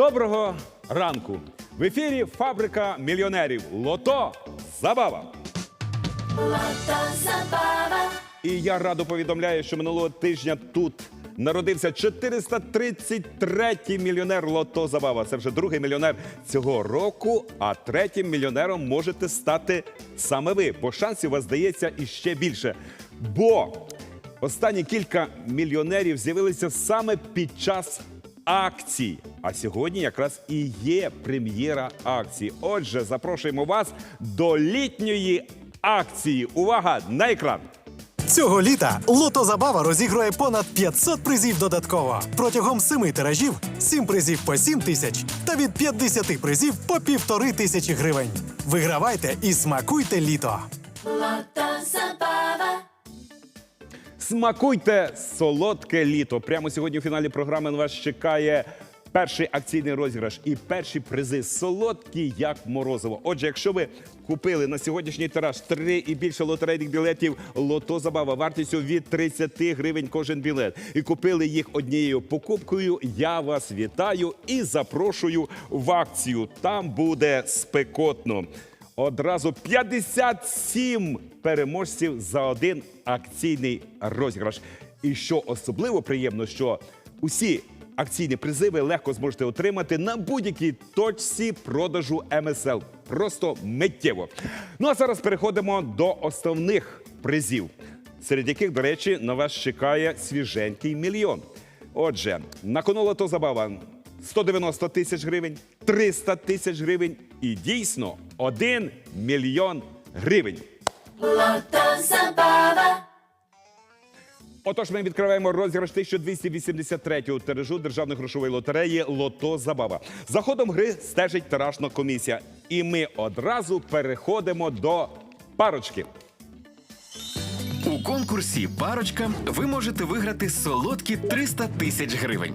Доброго ранку! В ефірі фабрика мільйонерів Лото Забава. І я радо повідомляю, що минулого тижня тут народився 433-й мільйонер Лото Забава. Це вже другий мільйонер цього року. А третім мільйонером можете стати саме ви, бо шансів у вас здається іще більше. Бо останні кілька мільйонерів з'явилися саме під час акцій. А сьогодні якраз і є прем'єра акції. Отже, запрошуємо вас до літньої акції. Увага на екран! Цього літа Лото Забава розігрує понад 500 призів додатково. Протягом семи тиражів 7 призів по 7 тисяч та від 50 призів по півтори тисячі гривень. Вигравайте і смакуйте літо. Смакуйте солодке літо. Прямо сьогодні у фіналі програми на вас чекає перший акційний розіграш і перші призи солодкі, як морозиво. Отже, якщо ви купили на сьогоднішній тираж три і більше лотерейних білетів Лото Забава вартістю від 30 гривень кожен білет, і купили їх однією покупкою, я вас вітаю і запрошую в акцію. Там буде спекотно. Одразу 57 переможців за один акційний розіграш. І що особливо приємно, що усі акційні призи ви легко зможете отримати на будь-якій точці продажу МСЛ. Просто миттєво. Ну а зараз переходимо до основних призів, серед яких, до речі, на вас чекає свіженький мільйон. Отже, на кону лото забава 190 тисяч гривень, 300 тисяч гривень і дійсно 1 мільйон гривень. Отож, ми відкриваємо розіграш 1283-го тиражу державної грошової лотереї Лото Забава. За ходом гри стежить тиражна комісія. І ми одразу переходимо до парочки. У конкурсі Парочка ви можете виграти солодкі 300 тисяч гривень.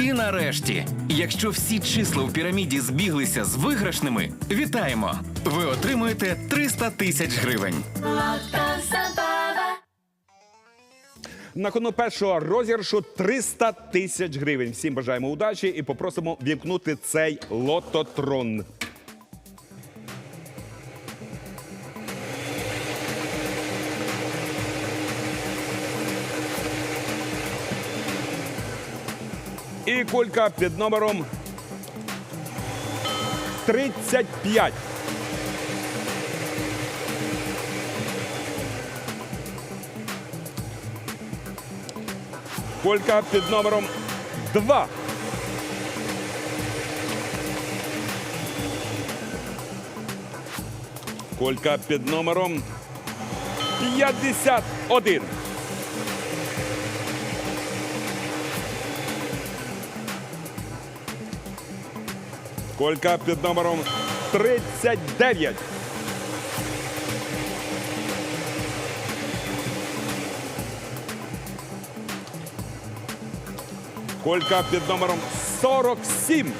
І нарешті, якщо всі числа в піраміді збіглися з виграшними, вітаємо! Ви отримуєте 300 тисяч гривень. На кону першого розіршу 300 тисяч гривень. Всім бажаємо удачі і попросимо вімкнути цей лототрон. І кулька під номером 35. Колька під номером 2. Колька під номером 51. Колька під номером 39. Колька під номером 47.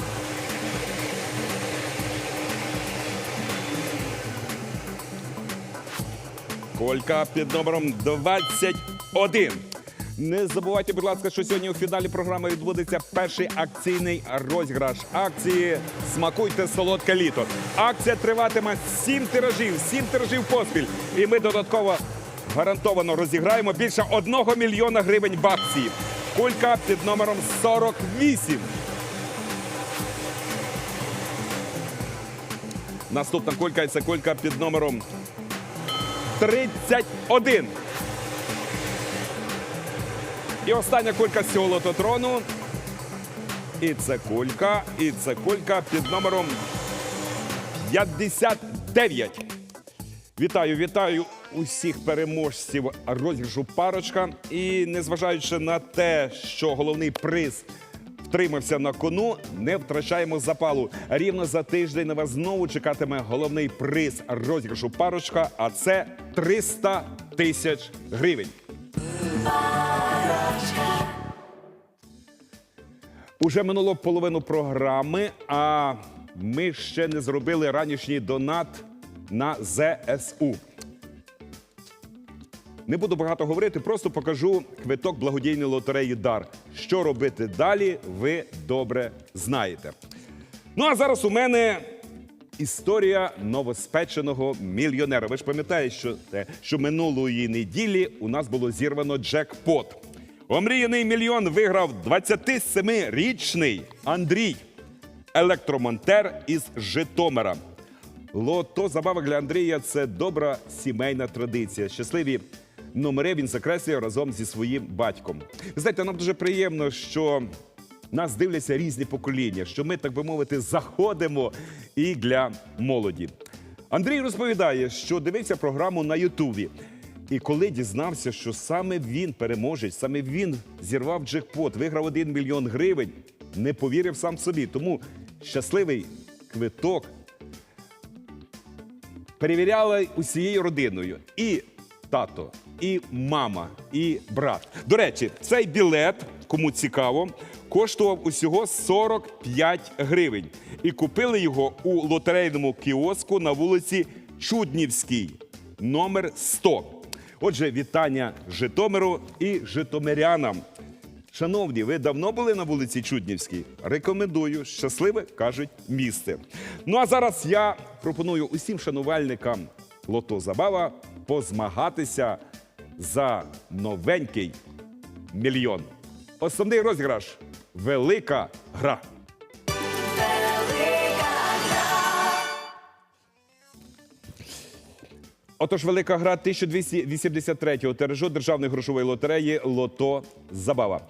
Колька під номером 21. Не забувайте, будь ласка, що сьогодні у фіналі програми відбудеться перший акційний розіграш акції Смакуйте солодке літо. Акція триватиме 7 тиражів, 7 тиражів поспіль. І ми додатково гарантовано розіграємо більше 1 мільйона гривень в акції. Кулька під номером 48. Наступна кулька це кулька під номером 31. І остання кулька з цього лототрону. І це кулька, і це кулька під номером 59. Вітаю, вітаю усіх переможців розіграшу парочка. І незважаючи на те, що головний приз втримався на кону, не втрачаємо запалу. Рівно за тиждень на вас знову чекатиме головний приз розіграшу парочка, а це 300 тисяч гривень. Уже минуло половину програми, а ми ще не зробили ранішній донат на ЗСУ. Не буду багато говорити, просто покажу квиток благодійної лотереї Дар. Що робити далі, ви добре знаєте. Ну а зараз у мене історія новоспеченого мільйонера. Ви ж пам'ятаєте, що, що минулої неділі у нас було зірвано джекпот. Омріяний мільйон виграв 27-річний Андрій, електромонтер із Житомира. Лото забава для Андрія це добра сімейна традиція. Щасливі номери він закреслює разом зі своїм батьком. Знаєте, нам дуже приємно, що нас дивляться різні покоління, що ми, так би мовити, заходимо і для молоді. Андрій розповідає, що дивився програму на Ютубі. І коли дізнався, що саме він переможець, саме він зірвав джекпот, виграв 1 мільйон гривень, не повірив сам собі. Тому щасливий квиток перевіряли усією родиною. І тато, і мама, і брат. До речі, цей білет, кому цікаво, коштував усього 45 гривень. І купили його у лотерейному кіоску на вулиці Чуднівській, номер 100. Отже, вітання Житомиру і житомирянам. Шановні, ви давно були на вулиці Чуднівській? Рекомендую. Щасливе кажуть місце. Ну а зараз я пропоную усім шанувальникам Лото Забава позмагатися за новенький мільйон. Основний розіграш велика гра. Отож, велика гра 1283-го тиражу державної грошової лотереї Лото Забава.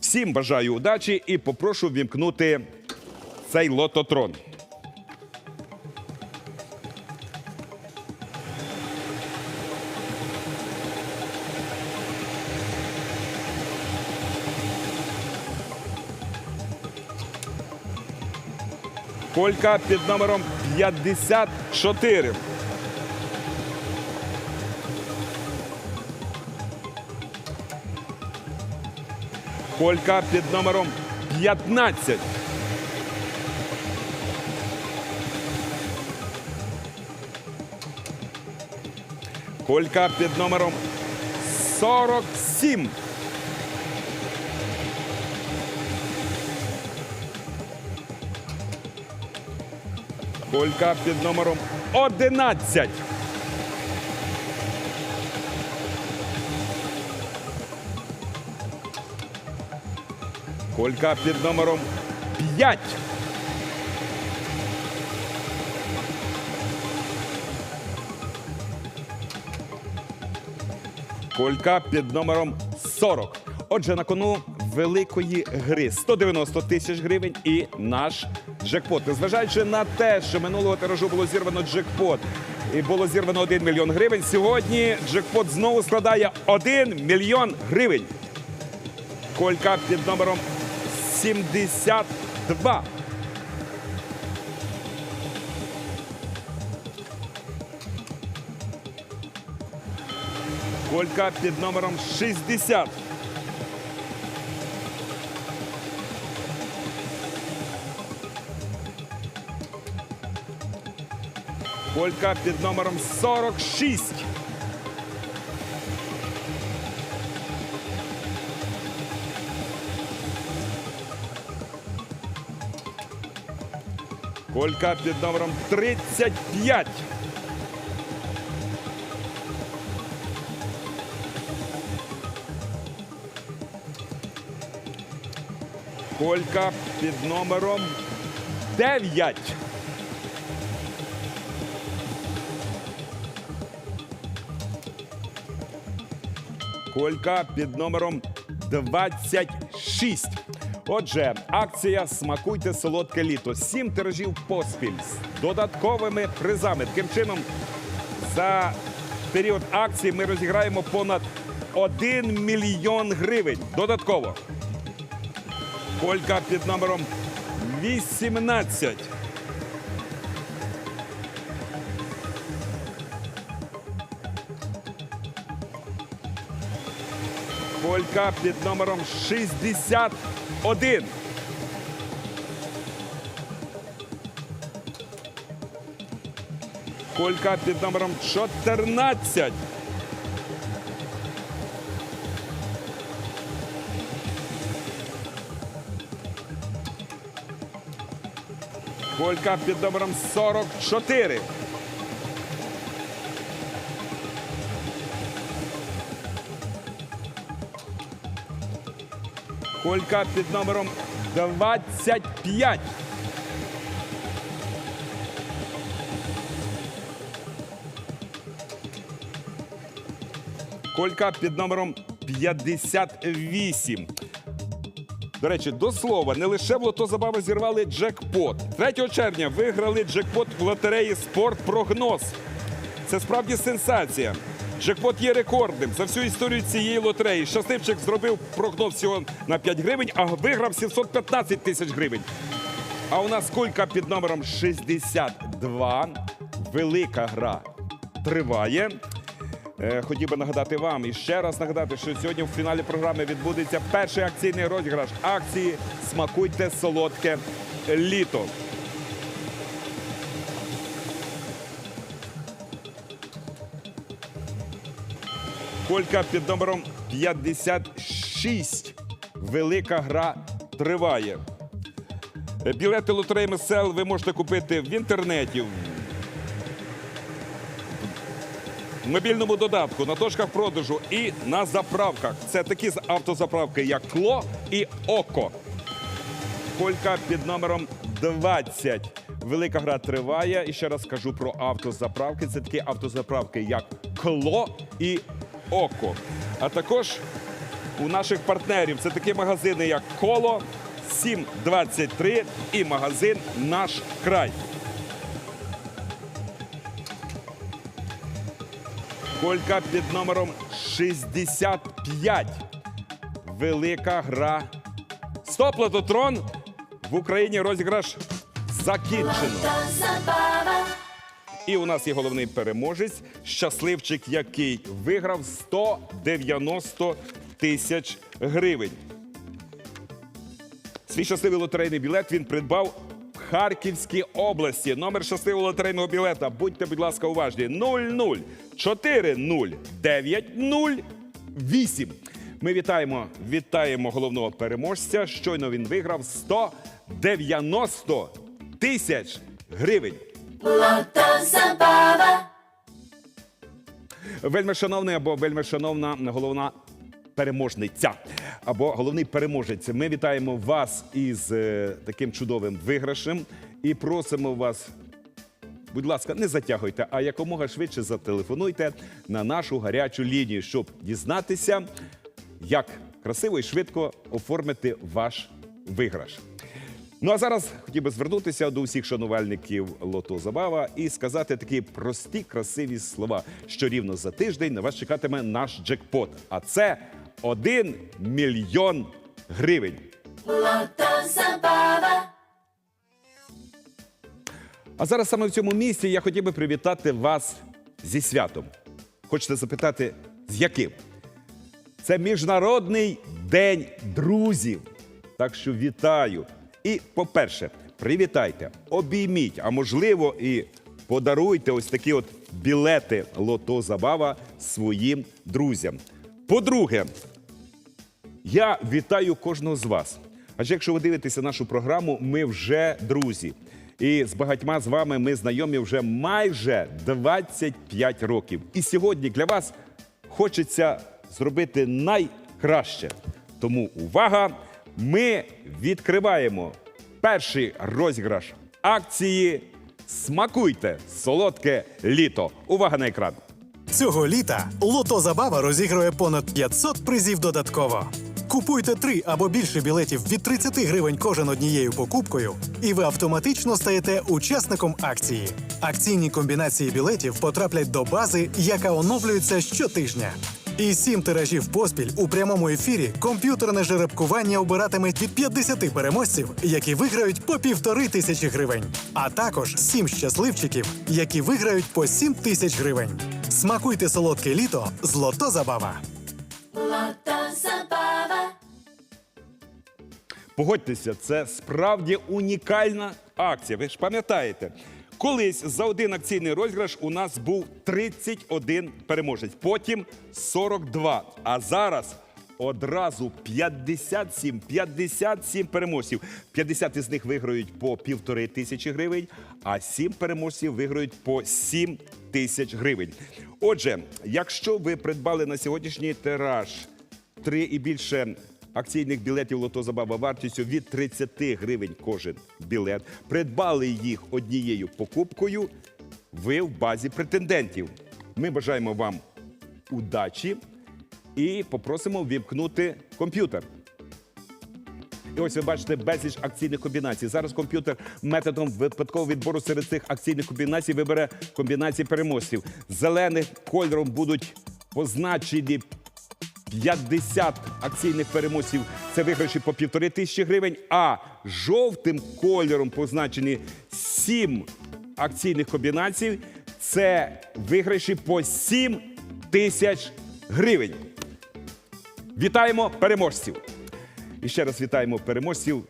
Всім бажаю удачі і попрошу вімкнути цей лототрон. Колька під номером 54. Колька під номером 15. Колька під номером 47. Колька під номером 11. Колька під номером 5. Колька під номером 40. Отже, на кону великої гри 190 тисяч гривень і наш джекпот. Незважаючи на те, що минулого тиражу було зірвано джекпот і було зірвано 1 мільйон гривень. Сьогодні джекпот знову складає 1 мільйон гривень. Колька під номером 72. Колька під номером 60. Колька під номером 46. Колька під номером 35. Колька під номером 9. Колька під номером 26. Отже, акція Смакуйте солодке літо. Сім тиражів поспіль з додатковими призами. Таким чином, за період акції ми розіграємо понад 1 мільйон гривень. Додатково. Колька під номером 18. Колька під номером 61. Колька під номером 14. Колька під номером 44. Колька під номером 25. Колька під номером 58. До речі, до слова, не лише в лото забави зірвали джекпот. 3 червня виграли джекпот в лотереї Спортпрогноз. Це справді сенсація. Джекпот є рекордним. За всю історію цієї лотереї щасливчик зробив прогноз всього на 5 гривень, а виграв 715 тисяч гривень. А у нас кулька під номером 62. Велика гра триває. Е, Хотів би нагадати вам і ще раз нагадати, що сьогодні в фіналі програми відбудеться перший акційний розіграш акції Смакуйте солодке літо. Колька під номером 56. Велика гра триває. Білети лотереї МСЛ ви можете купити в інтернеті, в мобільному додатку, на точках продажу і на заправках. Це такі автозаправки, як Кло і Око. Колька під номером 20. Велика гра триває. І ще раз скажу про автозаправки. Це такі автозаправки, як Кло і Око. А також у наших партнерів це такі магазини, як Коло, 723 і магазин Наш край. Колька під номером 65. Велика гра. Стоп, Лототрон! В Україні розіграш закінчено. І у нас є головний переможець, щасливчик, який виграв 190 тисяч гривень. Свій щасливий лотерейний білет він придбав в Харківській області. Номер щасливого лотерейного білета. Будьте, будь ласка, уважні. 00 8. Ми вітаємо, вітаємо головного переможця. Щойно він виграв 190 тисяч гривень. Вельми шановний або вельми шановна головна переможниця або головний переможець. Ми вітаємо вас із е, таким чудовим виграшем і просимо вас. Будь ласка, не затягуйте, а якомога швидше зателефонуйте на нашу гарячу лінію, щоб дізнатися, як красиво і швидко оформити ваш виграш. Ну а зараз хотів би звернутися до усіх шанувальників Лото Забава і сказати такі прості, красиві слова, що рівно за тиждень на вас чекатиме наш джекпот. А це 1 мільйон гривень. А зараз саме в цьому місці я хотів би привітати вас зі святом. Хочете запитати, з яким? Це Міжнародний день друзів. Так що вітаю. І, по-перше, привітайте, обійміть, а можливо, і подаруйте ось такі от білети Лото Забава своїм друзям. По-друге, я вітаю кожного з вас. Адже якщо ви дивитеся нашу програму, ми вже друзі. І з багатьма з вами ми знайомі вже майже 25 років. І сьогодні для вас хочеться зробити найкраще. Тому увага! Ми відкриваємо перший розіграш акції Смакуйте солодке літо. Увага на екран! Цього літа Лото Забава розігрує понад 500 призів додатково. Купуйте три або більше білетів від 30 гривень кожен однією покупкою, і ви автоматично стаєте учасником акції. Акційні комбінації білетів потраплять до бази, яка оновлюється щотижня. І сім тиражів поспіль у прямому ефірі комп'ютерне жеребкування обиратиме від 50 переможців, які виграють по півтори тисячі гривень, а також сім щасливчиків, які виграють по 7 тисяч гривень. Смакуйте солодке літо з лото Забава. Погодьтеся, це справді унікальна акція. Ви ж пам'ятаєте, колись за один акційний розіграш у нас був 31 переможець, потім 42. А зараз одразу 57, 57 переможців. 50 із них виграють по півтори тисячі гривень, а 7 переможців виграють по 7 тисяч гривень. Отже, якщо ви придбали на сьогоднішній тираж три і більше акційних білетів Лото Забава вартістю від 30 гривень кожен білет. Придбали їх однією покупкою. Ви в базі претендентів. Ми бажаємо вам удачі і попросимо вімкнути комп'ютер. І ось ви бачите безліч акційних комбінацій. Зараз комп'ютер методом випадкового відбору серед цих акційних комбінацій вибере комбінації переможців. Зеленим кольором будуть позначені 50 акційних переможців це виграші по півтори тисячі гривень, а жовтим кольором позначені 7 акційних комбінацій це виграші по 7 тисяч гривень. Вітаємо переможців! І ще раз вітаємо переможців.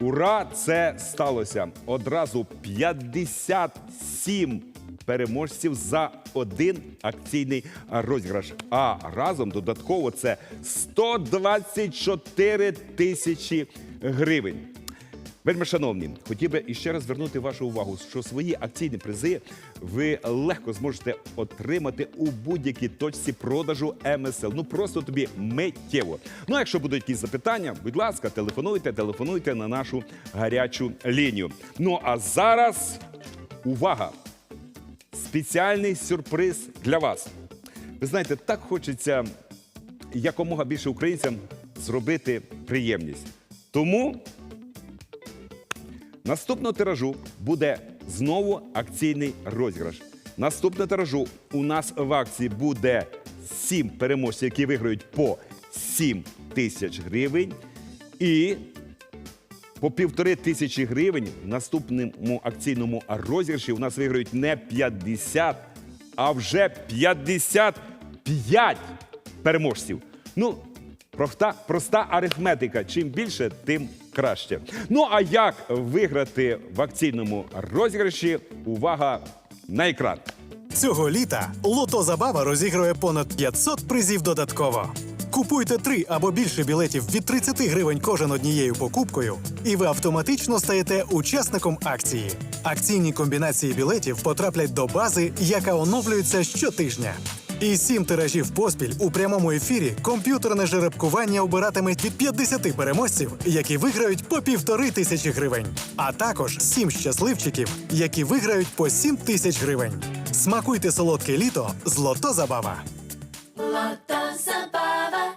Ура! Це сталося одразу 57 переможців за один акційний розіграш. А разом додатково це 124 тисячі гривень. Вельми шановні, хотів би іще раз звернути вашу увагу, що свої акційні призи ви легко зможете отримати у будь-якій точці продажу МСЛ. Ну просто тобі миттєво. Ну, а якщо будуть якісь запитання, будь ласка, телефонуйте, телефонуйте на нашу гарячу лінію. Ну а зараз увага! Спеціальний сюрприз для вас. Ви знаєте, так хочеться якомога більше українцям зробити приємність. Тому Наступного тиражу буде знову акційний розіграш. Наступного тиражу у нас в акції буде 7 переможців, які виграють по 7 тисяч гривень. І по півтори тисячі гривень в наступному акційному розіграші у нас виграють не 50, а вже 55 переможців. Ну, проста, проста арифметика. Чим більше, тим краще. Ну а як виграти в акційному розіграші? Увага на екран. Цього літа Лото Забава розігрує понад 500 призів додатково. Купуйте три або більше білетів від 30 гривень кожен однією покупкою, і ви автоматично стаєте учасником акції. Акційні комбінації білетів потраплять до бази, яка оновлюється щотижня. І сім тиражів поспіль у прямому ефірі комп'ютерне жеребкування обиратиме від 50 переможців, які виграють по півтори тисячі гривень, а також сім щасливчиків, які виграють по 7 тисяч гривень. Смакуйте солодке літо з лото забава. Lota Забава.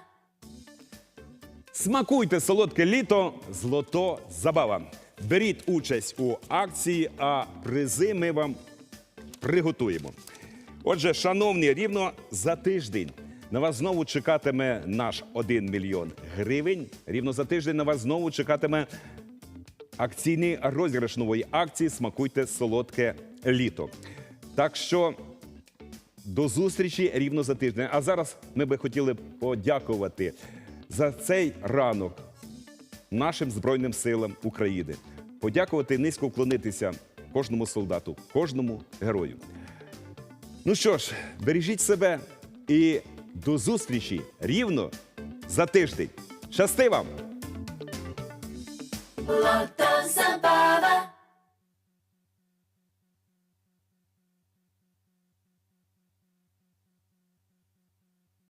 Смакуйте солодке літо, злото забава. Беріть участь у акції, а призи ми вам приготуємо. Отже, шановні, рівно за тиждень на вас знову чекатиме наш 1 мільйон гривень. Рівно за тиждень на вас знову чекатиме акційний розіграш нової акції Смакуйте солодке літо. Так що до зустрічі рівно за тиждень. А зараз ми би хотіли подякувати за цей ранок нашим Збройним силам України. Подякувати, низько вклонитися кожному солдату, кожному герою. Ну що ж, бережіть себе і до зустрічі рівно за тиждень. Щасти вам! Lota Забава.